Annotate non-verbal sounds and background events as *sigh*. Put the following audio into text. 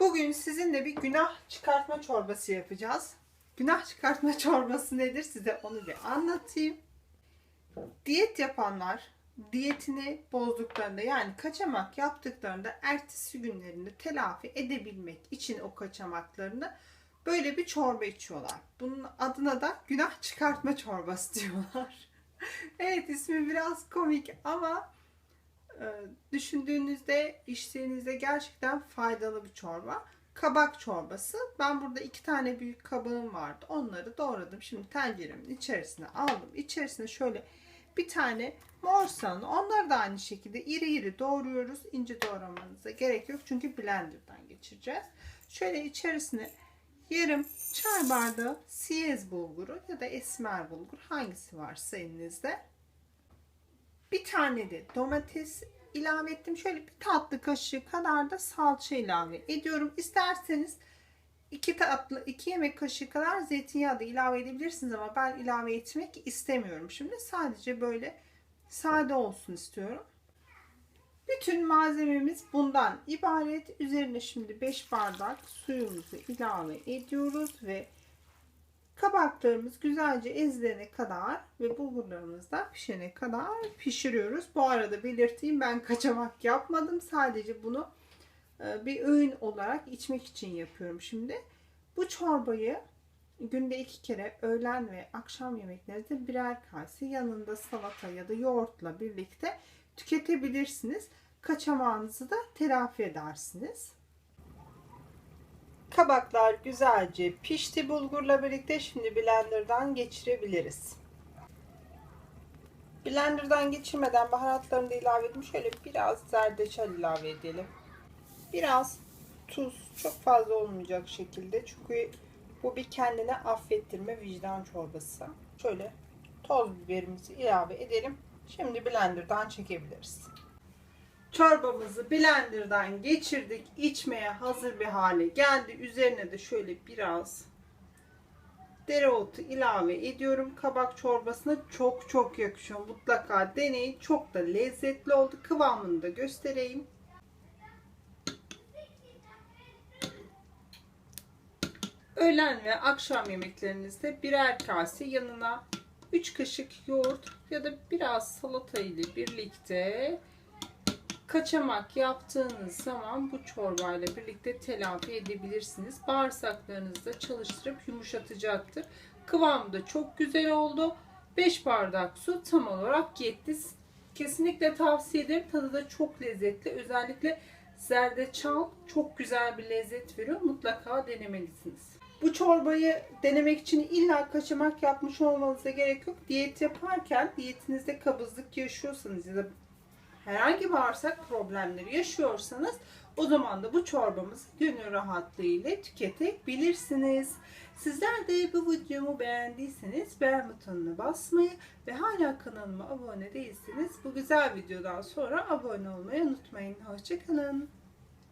Bugün sizinle bir günah çıkartma çorbası yapacağız. Günah çıkartma *laughs* çorbası nedir size onu bir anlatayım. Diyet yapanlar diyetini bozduklarında yani kaçamak yaptıklarında ertesi günlerinde telafi edebilmek için o kaçamaklarını böyle bir çorba içiyorlar. Bunun adına da günah çıkartma çorbası *laughs* diyorlar. evet ismi biraz komik ama düşündüğünüzde içtiğinizde gerçekten faydalı bir çorba. Kabak çorbası. Ben burada iki tane büyük kabağım vardı. Onları doğradım. Şimdi tenceremin içerisine aldım. İçerisine şöyle bir tane mor soğan. Onları da aynı şekilde iri iri doğruyoruz. İnce doğramanıza gerek yok. Çünkü blenderdan geçireceğiz. Şöyle içerisine yarım çay bardağı siyez bulguru ya da esmer bulgur hangisi varsa elinizde. Bir tane de domates ilave ettim. Şöyle bir tatlı kaşığı kadar da salça ilave ediyorum. İsterseniz iki tatlı iki yemek kaşığı kadar zeytinyağı da ilave edebilirsiniz ama ben ilave etmek istemiyorum. Şimdi sadece böyle sade olsun istiyorum. Bütün malzememiz bundan ibaret. Üzerine şimdi 5 bardak suyumuzu ilave ediyoruz ve kabaklarımız güzelce ezilene kadar ve bulgurlarımız da pişene kadar pişiriyoruz. Bu arada belirteyim ben kaçamak yapmadım. Sadece bunu e, bir öğün olarak içmek için yapıyorum şimdi. Bu çorbayı günde iki kere öğlen ve akşam yemeklerinde birer kase yanında salata ya da yoğurtla birlikte tüketebilirsiniz. Kaçamağınızı da telafi edersiniz. Kabaklar güzelce pişti bulgurla birlikte. Şimdi blenderdan geçirebiliriz. Blenderdan geçirmeden baharatlarını da ilave edeyim. Şöyle biraz zerdeçal ilave edelim. Biraz tuz. Çok fazla olmayacak şekilde. Çünkü bu bir kendine affettirme vicdan çorbası. Şöyle toz biberimizi ilave edelim. Şimdi blenderdan çekebiliriz. Çorbamızı blenderdan geçirdik. İçmeye hazır bir hale geldi. Üzerine de şöyle biraz dereotu ilave ediyorum. Kabak çorbasına çok çok yakışıyor. Mutlaka deneyin. Çok da lezzetli oldu. Kıvamını da göstereyim. Öğlen ve akşam yemeklerinizde birer kase yanına 3 kaşık yoğurt ya da biraz salata ile birlikte kaçamak yaptığınız zaman bu çorbayla birlikte telafi edebilirsiniz. Bağırsaklarınızı da çalıştırıp yumuşatacaktır. Kıvamı da çok güzel oldu. 5 bardak su tam olarak yetti. Kesinlikle tavsiye ederim. Tadı da çok lezzetli. Özellikle zerdeçal çok güzel bir lezzet veriyor. Mutlaka denemelisiniz. Bu çorbayı denemek için illa kaçamak yapmış olmanıza gerek yok. Diyet yaparken diyetinizde kabızlık yaşıyorsanız ya da herhangi bağırsak problemleri yaşıyorsanız o zaman da bu çorbamızı gönül rahatlığı ile tüketebilirsiniz. Sizler de bu videomu beğendiyseniz beğen butonuna basmayı ve hala kanalıma abone değilseniz bu güzel videodan sonra abone olmayı unutmayın. Hoşçakalın.